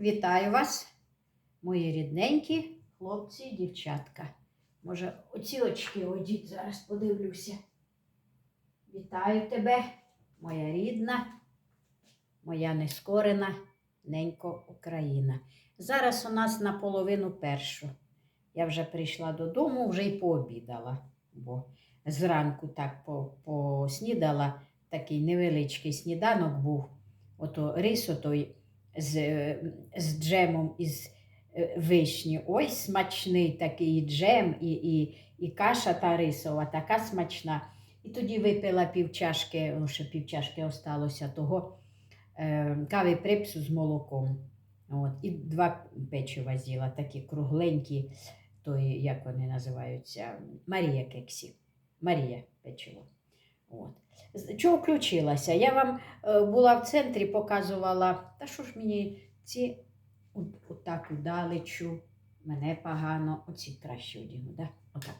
Вітаю вас, мої рідненькі хлопці і дівчатка. Може, оці очки одіть, зараз подивлюся. Вітаю тебе, моя рідна, моя нескорена ненько Україна. Зараз у нас наполовину першу. Я вже прийшла додому, вже й пообідала, бо зранку так поснідала, такий невеличкий сніданок був. Ото рис отой з, з джемом із е, вишні. Ой, смачний такий джем і, і, і каша та рисова, така смачна. І тоді випила півчашки, ну, ще півчашки осталося того е, кави припсу з молоком. От, і два печива з'їла, такі кругленькі, той, як вони називаються, Марія кексі. Марія печиво. От. Чого включилася? Я вам е, була в центрі, показувала, та що ж мені ці отак удалечу, мене погано, оці краще одіну, да? Отак.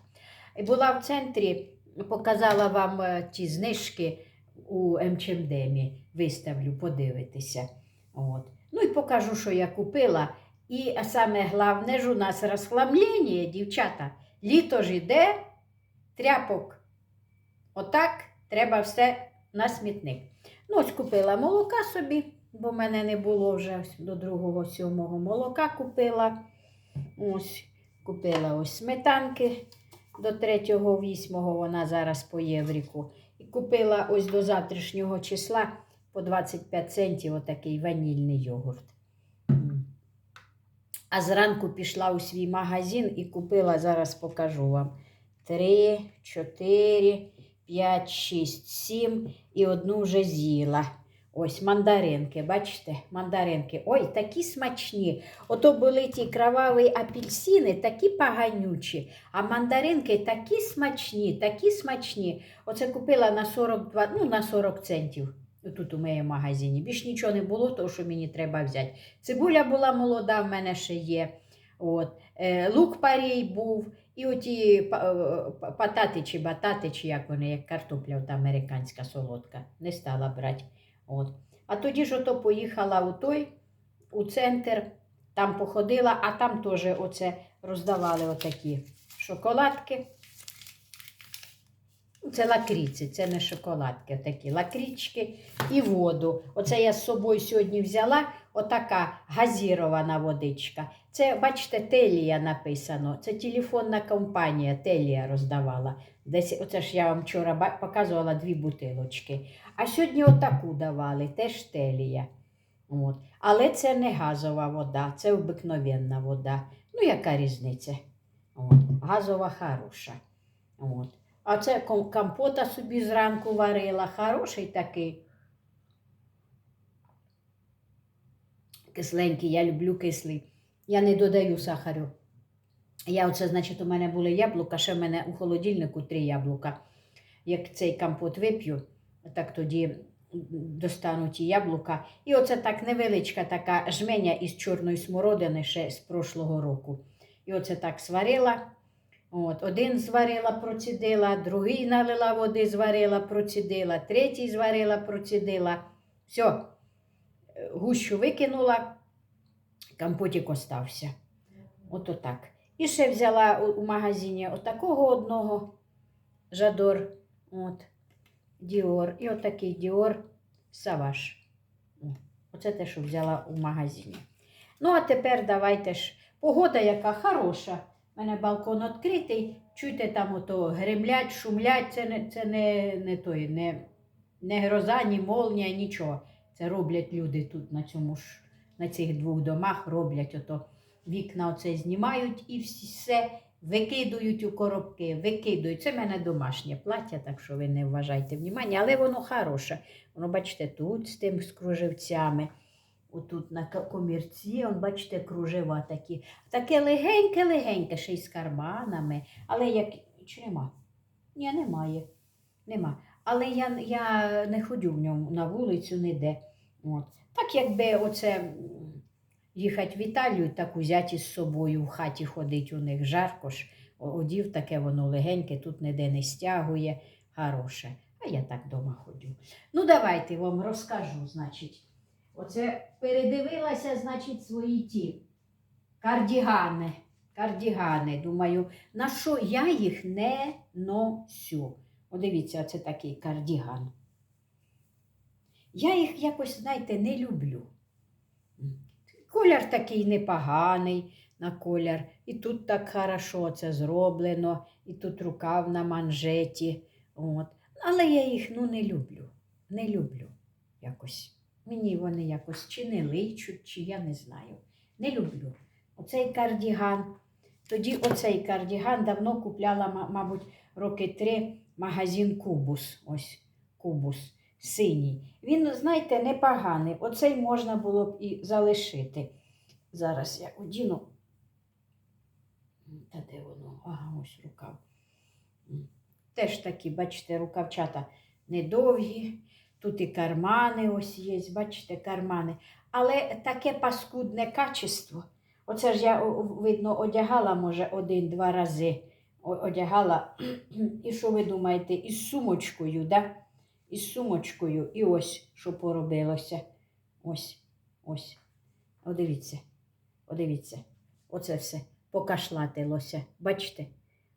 Була в центрі, показала вам е, ті знижки у МЧМДемі, виставлю, подивитися. От. Ну і покажу, що я купила. І саме головне ж у нас розхламлення, дівчата. Літо ж іде, тряпок. Отак треба все на смітник. Ну, ось купила молока собі, бо в мене не було вже до другого сьомого молока купила. Ось купила ось сметанки до третього вісьмого, вона зараз по євріку. І купила ось до завтрашнього числа по 25 центів отакий ванільний йогурт. А зранку пішла у свій магазин і купила, зараз покажу вам. 3, 4, 5, 6, 7 і одну вже з'їла. Ось мандаринки, бачите, мандаринки. Ой, такі смачні. Ото були ті кроваві апельсини, такі поганючі, а мандаринки такі смачні, такі смачні. Оце купила на 42, ну, на 40 центів. Тут у моєму магазині. Більш нічого не було, того, що мені треба взяти. Цибуля була молода, в мене ще є. От. Е, лук парій був. І оті е, патати чи батати, чи як вони, як картопля ота американська солодка, не стала брати. От. А тоді ж ото поїхала у той, у центр, там походила, а там теж оце роздавали отакі шоколадки. Це лакріці, це не шоколадки, такі лакрічки і воду. Оце я з собою сьогодні взяла, отака газірована водичка. Це, бачите, Телія написано. Це телефонна компанія Телія роздавала. Десь, оце ж я вам вчора показувала дві бутилочки. А сьогодні отаку давали, теж Телія. От. Але це не газова вода, це обикновенна вода. Ну, яка різниця? От. Газова хороша. От. А це компота собі зранку варила, хороший такий. Кисленький, я люблю кислий. Я не додаю сахарю. Я оце, значить, у мене були яблука, ще в мене у холодильнику три яблука. Як цей компот вип'ю, так тоді достану ті яблука. І оце так невеличка така жменя із чорної смородини ще з прошлого року. І оце так сварила. От, один зварила, процідила, другий налила води, зварила, процідила, третій зварила, процідила. Все, гущу викинула, компотик остався. Ото так. І ще взяла у, магазині отакого одного жадор, от, Діор. І отакий Діор Саваш. Оце те, що взяла у магазині. Ну, а тепер давайте ж. Погода яка хороша. У мене балкон відкритий. Чуєте, там ото гремлять, шумлять. Це не, це не, не той, не, не гроза, ні молнія, нічого. Це роблять люди тут на цьому ж, на цих двох домах роблять ото вікна оце знімають і все викидують у коробки, викидують. Це в мене домашнє плаття, так що ви не вважайте внимання, але воно хороше. Воно, бачите, тут з тим з кружевцями. Отут на комірці, он, бачите, кружева такі. Таке легеньке-легеньке, ще й з карманами. Але як. Чи нема? Ні, немає. Нема. Але я, я не ходю в ньому на вулицю ніде. От. Так якби оце їхати в Італію, так узяти з собою в хаті ходить у них жарко ж. Одів таке воно легеньке, тут ніде не стягує, хороше. А я так дома ходю. Ну, давайте вам розкажу, значить. Оце передивилася, значить, свої ті кардігани. Кардігани. Думаю, на що я їх не носю. О, дивіться, це такий кардіган. Я їх якось, знаєте, не люблю. Колір такий непоганий на колір. І тут так хорошо це зроблено, і тут рукав на манжеті. От. Але я їх ну, не люблю. Не люблю якось. Мені вони якось чи не личуть, чи я не знаю. Не люблю. Оцей кардіган. Тоді оцей кардіган давно купляла, мабуть, роки три магазин Кубус. Ось Кубус синій. Він, знаєте, непоганий. Оцей можна було б і залишити. Зараз я одіну. Та де воно? Ага, ось рукав. Теж такі, бачите, рукавчата недовгі. Тут і кармани ось є, бачите, кармани. Але таке паскудне качество. Оце ж я, видно, одягала, може, один-два рази. Одягала. І що ви думаєте, із сумочкою, да? Із сумочкою. І ось що поробилося. Ось, ось. О, дивіться. Оце все покашлатилося. Бачите?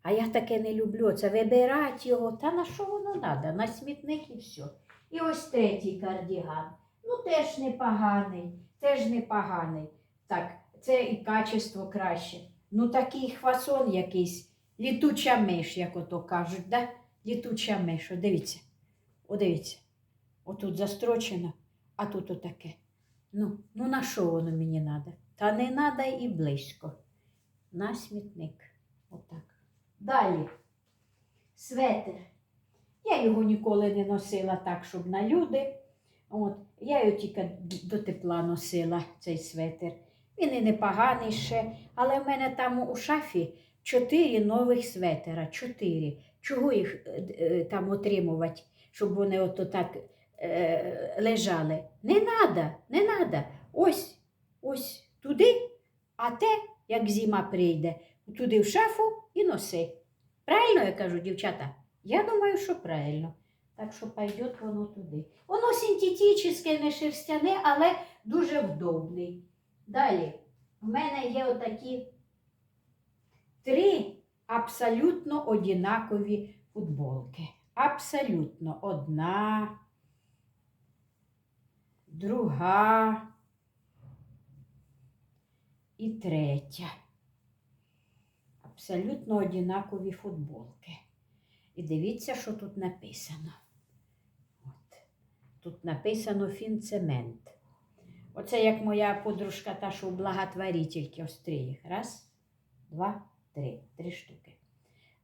А я таке не люблю. Це вибирати його. Та на що воно треба? На смітник і все. І ось третій кардіган. Ну, теж непоганий, теж непоганий. Так, це і качество краще. Ну, такий хвасон якийсь, літуча миш, як ото кажуть, да? Літуча миш. Дивіться. О, дивіться. Отут застрочено, а тут отаке. Ну, ну на що воно мені треба? Та не треба і близько. На смітник. Отак. Далі. Светер. Я його ніколи не носила так, щоб на люди. От. Я його тільки до тепла носила, цей светер. Він і непоганий ще, але в мене там у шафі чотири нових светера. Чотири. Чого їх е, е, там отримувати, щоб вони ото так е, лежали? Не треба, не треба. Ось, ось туди, а те, як зима прийде, туди в шафу і носи. Правильно я кажу, дівчата? Я думаю, що правильно. Так що пойде воно туди. Воно синтетичне, не шерстяне, але дуже вдобний. Далі, в мене є отакі три абсолютно однакові футболки. Абсолютно одна, друга і третя. Абсолютно однакові футболки. І дивіться, що тут написано. От. Тут написано фінцемент. Оце як моя подружка, та, що благотворительки, ось три їх. Раз, два, три. Три штуки.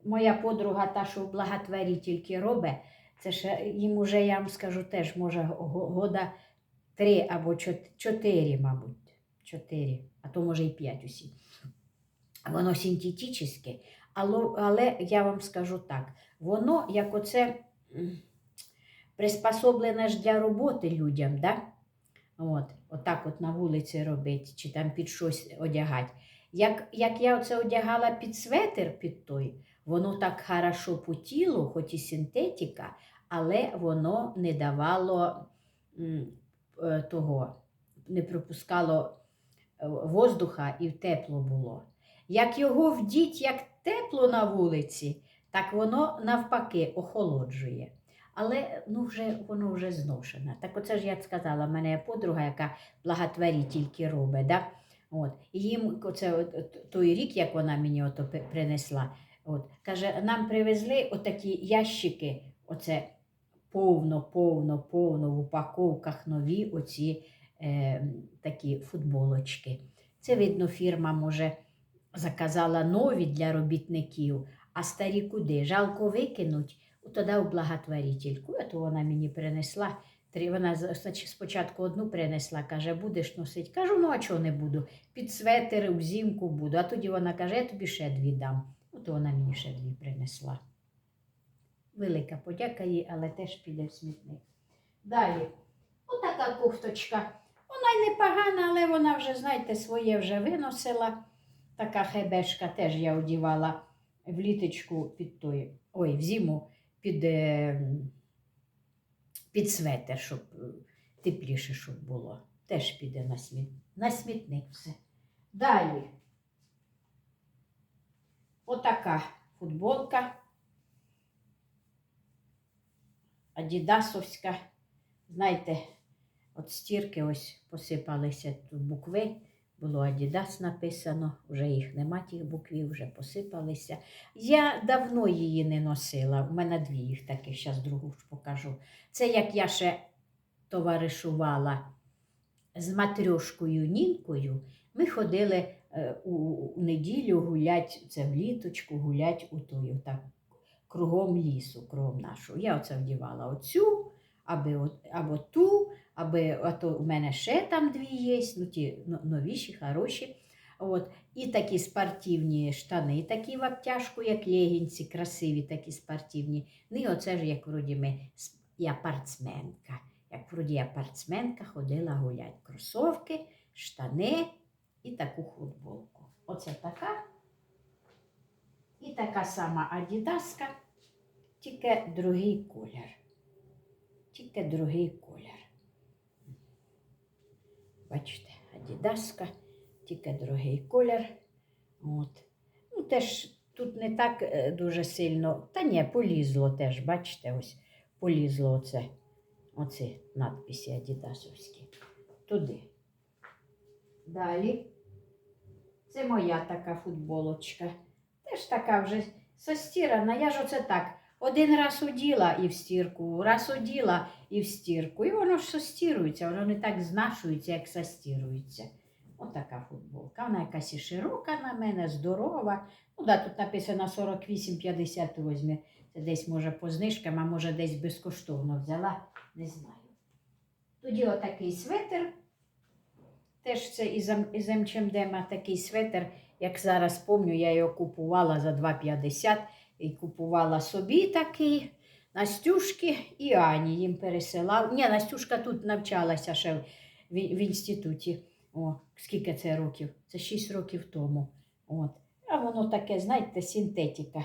Моя подруга, та, що благотворительки робить, це ще їм уже, я вам скажу, теж може года три або чот- чотири, мабуть. Чотири, а то може і п'ять усі. Воно синтетичне, але, але я вам скажу так, воно як оце приспособлене ж для роботи людям, да? От, отак от на вулиці робити, чи там під щось одягати. Як, як я оце одягала під светр під той, воно так хорошо по тілу, хоч і синтетика, але воно не давало е, того, не пропускало е, воздуха і тепло було. Як його вдіть, як тепло на вулиці, так воно навпаки охолоджує. Але ну, вже, воно вже зношене. Так оце ж я сказала, в мене подруга, яка благотворительки робить. Да? От. Їм оце, от, той рік, як вона мені ото принесла, от, каже, нам привезли отакі ящики, оце повно, повно, повно в упаковках нові оці е, такі футболочки. Це видно, фірма може заказала нові для робітників, а старі куди? Жалко викинуть, тоді в благотворительку. А вона мені принесла. Вона спочатку одну принесла, каже, будеш носити. Кажу, ну а чого не буду? Під светери взимку буду. А тоді вона каже, я тобі ще дві дам. То вона мені ще дві принесла. Велика подяка їй, але теж піде в смітник. Далі, отака кофточка. Вона й непогана, але вона вже, знаєте, своє вже виносила. Така хебешка теж я одівала в літочку під той, ой, в зиму під, е, під светер, щоб е, тепліше щоб було. теж піде на, сміт... на смітник все. Далі. Отака футболка. Адідасовська. Знаєте, от стірки ось посипалися тут букви. Було Адідас написано, вже їх нема тих буквів, вже посипалися. Я давно її не носила. У мене дві їх таких, зараз другу покажу. Це як я ще товаришувала з матрьошкою Нінкою. Ми ходили е, у, неділю гулять, це в літочку, гулять у тою, так, кругом лісу, кругом нашого. Я оце вдівала оцю, аби, от, або ту, аби а то у мене ще там дві є, ну ті новіші, хороші. От. І такі спортивні штани, такі в обтяжку, як легінці, красиві, такі спортивні. Ну і оце ж як вроді ми, я спортсменка. Як вроді я спортсменка ходила гулять. Кросовки, штани і таку футболку. Оце така. І така сама адідаска, тільки другий колір. Тільки другий колір. Бачите, адідаска, тільки другий колір. От. Ну, теж тут не так е, дуже сильно, та ні, полізло теж, бачите, ось полізло оце, оці надписи адідасовські. Туди. Далі. Це моя така футболочка. Теж така вже состірана. Я ж оце так. Один раз оділа і в стірку, раз оділа і в стірку. І воно ж состірується, воно не так знашується, як состірується. Отака футболка. Вона якась і широка на мене, здорова. Ну, да, тут написано 48,50 возьме. Це десь, може, по знижкам, а може, десь безкоштовно взяла, не знаю. Тоді отакий светр. Теж це із МЧМДМа такий светр, як зараз пам'ятаю, я його купувала за 2,50 і купувала собі такий. Настюшки і Ані їм пересилав. Ні, Настюшка тут навчалася ще в, в інституті. О, скільки це років? Це 6 років тому. От. А воно таке, знаєте, синтетика.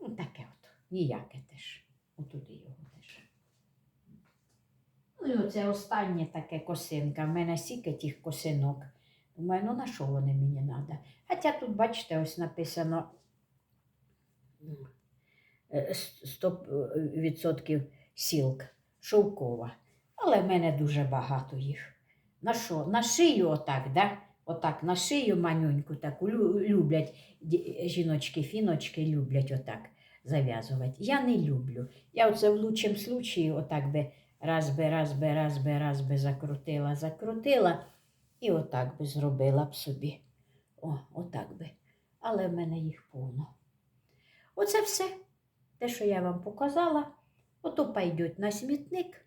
Ну, таке от, ніяке теж. Отуди його теж. Ну, і оце останнє таке косинка. В мене стільки тих косинок. Думаю, ну на що вони мені треба? Хоча тут, бачите, ось написано 100% сілк, шовкова. Але в мене дуже багато їх. На що? На шию отак, да? Отак, на шию манюньку таку люблять жіночки, фіночки люблять отак зав'язувати. Я не люблю. Я оце в лучшому случаї отак би раз би, раз би, раз би, раз би закрутила, закрутила і отак би зробила б собі. О, отак би. Але в мене їх повно. Оце все. Те, що я вам показала, ото пойдуть на смітник.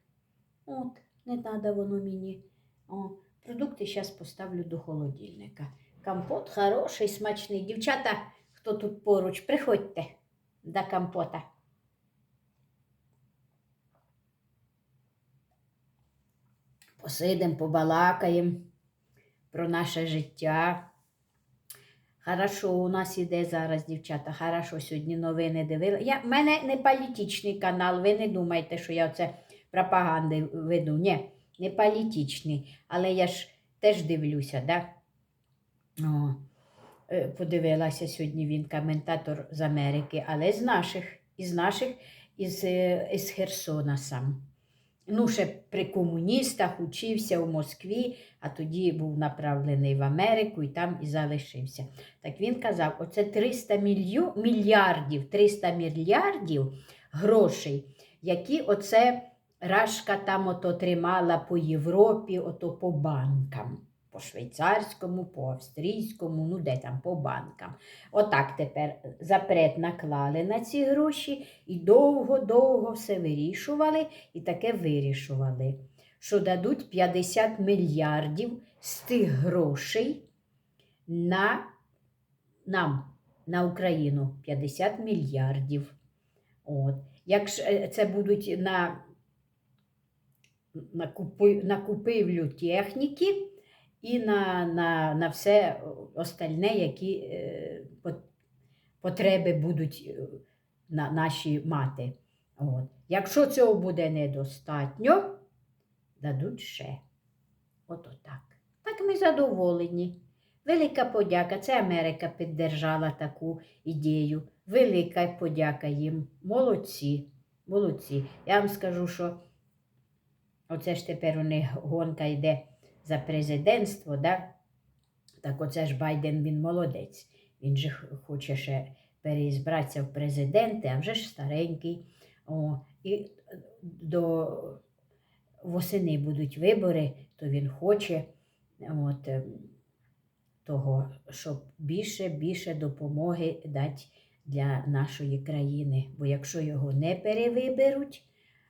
От, не треба воно мені. О, продукти зараз поставлю до холодильника. Компот хороший, смачний. Дівчата, хто тут поруч, приходьте до компота. Посидимо, побалакаємо про наше життя. Хорошо, у нас іде зараз, дівчата. Хорошо, сьогодні новини дивила. Я, мене не політичний канал, ви не думайте, що я це пропаганди веду. Ні, не політичний. Але я ж теж дивлюся, да? О, е, подивилася сьогодні він коментатор з Америки, але з наших, із наших, із, е, із Херсона сам. Ну, ще при комуністах учився у Москві, а тоді був направлений в Америку і там і залишився. Так він казав: оце 300 мільйо... мільярдів, 300 мільярдів грошей, які оце Рашка там ото тримала по Європі, ото по банкам. Швейцарському, по австрійському, ну де там, по банкам. Отак тепер запрет наклали на ці гроші і довго-довго все вирішували і таке вирішували, що дадуть 50 мільярдів з тих грошей на нам, на Україну. 50 мільярдів. От. Якщо це будуть на, на, купи, на купівлю техніки і на, на, на все остальне, які е, потреби будуть е, на, наші мати. От. Якщо цього буде недостатньо, дадуть ще. Ото так. Так ми задоволені. Велика подяка. Це Америка піддержала таку ідею. Велика подяка їм. Молодці. Молодці. Я вам скажу, що оце ж тепер у них гонка йде за президентство, да? так оце ж Байден він молодець. Він же хоче ще переізбратися в президенти, а вже ж старенький. О, і е, до восени будуть вибори, то він хоче от, ем, того, щоб більше, більше допомоги дати для нашої країни. Бо якщо його не перевиберуть,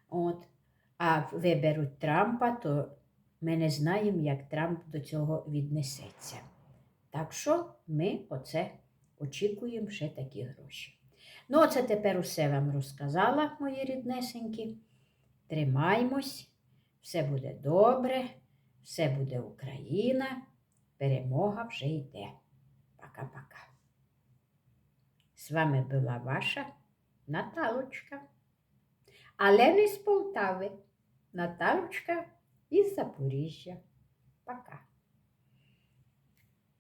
от, а виберуть Трампа, то ми не знаємо, як Трамп до цього віднесеться. Так що ми оце очікуємо ще такі гроші. Ну, оце тепер усе вам розказала, мої ріднесенькі. Тримаймось, все буде добре, все буде Україна, перемога вже йде. Пока-пока. З вами була ваша Наталочка. Але не з Полтави. Наталочка e Zaporizhia, é Pacá.